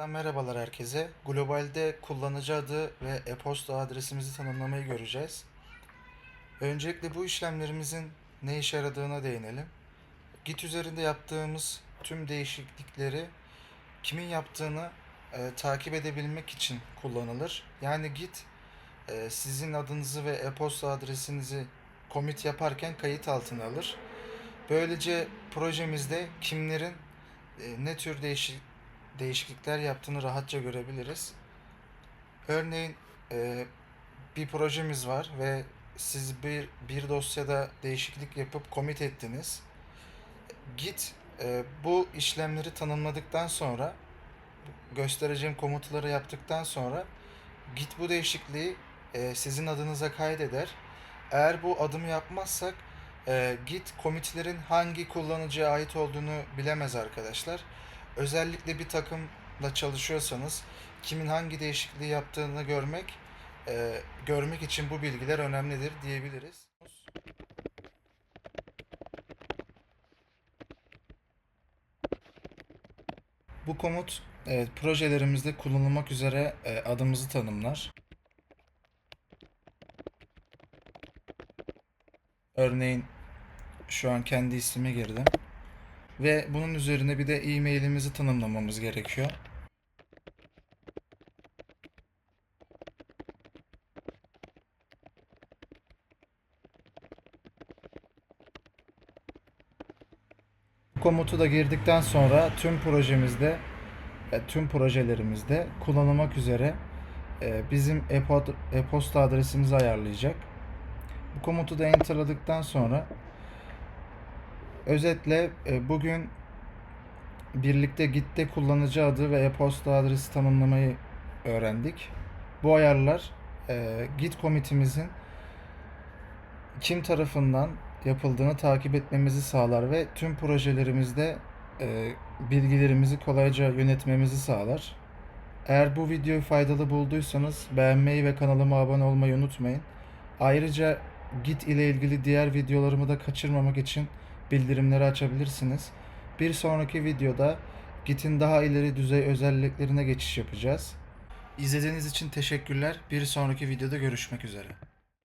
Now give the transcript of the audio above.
Tekrardan merhabalar herkese. Globalde kullanıcı adı ve e-posta adresimizi tanımlamayı göreceğiz. Öncelikle bu işlemlerimizin ne işe yaradığına değinelim. Git üzerinde yaptığımız tüm değişiklikleri kimin yaptığını e, takip edebilmek için kullanılır. Yani Git e, sizin adınızı ve e-posta adresinizi commit yaparken kayıt altına alır. Böylece projemizde kimlerin e, ne tür değişik değişiklikler yaptığını rahatça görebiliriz. Örneğin e, bir projemiz var ve siz bir bir dosyada değişiklik yapıp commit ettiniz. Git e, bu işlemleri tanımladıktan sonra göstereceğim komutları yaptıktan sonra Git bu değişikliği e, sizin adınıza kaydeder. Eğer bu adımı yapmazsak e, Git commitlerin hangi kullanıcıya ait olduğunu bilemez arkadaşlar. Özellikle bir takımla çalışıyorsanız kimin hangi değişikliği yaptığını görmek e, görmek için bu bilgiler önemlidir diyebiliriz. Bu komut evet, projelerimizde kullanılmak üzere e, adımızı tanımlar. Örneğin şu an kendi ismime girdim. Ve bunun üzerine bir de e-mailimizi tanımlamamız gerekiyor. Komutu da girdikten sonra tüm projemizde e, tüm projelerimizde kullanılmak üzere e, bizim e-po- e-posta adresimizi ayarlayacak. Bu komutu da enterladıktan sonra özetle e, bugün birlikte Git'te kullanıcı adı ve e-posta adresi tanımlamayı öğrendik. Bu ayarlar e, Git commit'imizin kim tarafından yapıldığını takip etmemizi sağlar ve tüm projelerimizde e, bilgilerimizi kolayca yönetmemizi sağlar. Eğer bu videoyu faydalı bulduysanız beğenmeyi ve kanalıma abone olmayı unutmayın. Ayrıca Git ile ilgili diğer videolarımı da kaçırmamak için bildirimleri açabilirsiniz. Bir sonraki videoda Git'in daha ileri düzey özelliklerine geçiş yapacağız. İzlediğiniz için teşekkürler. Bir sonraki videoda görüşmek üzere.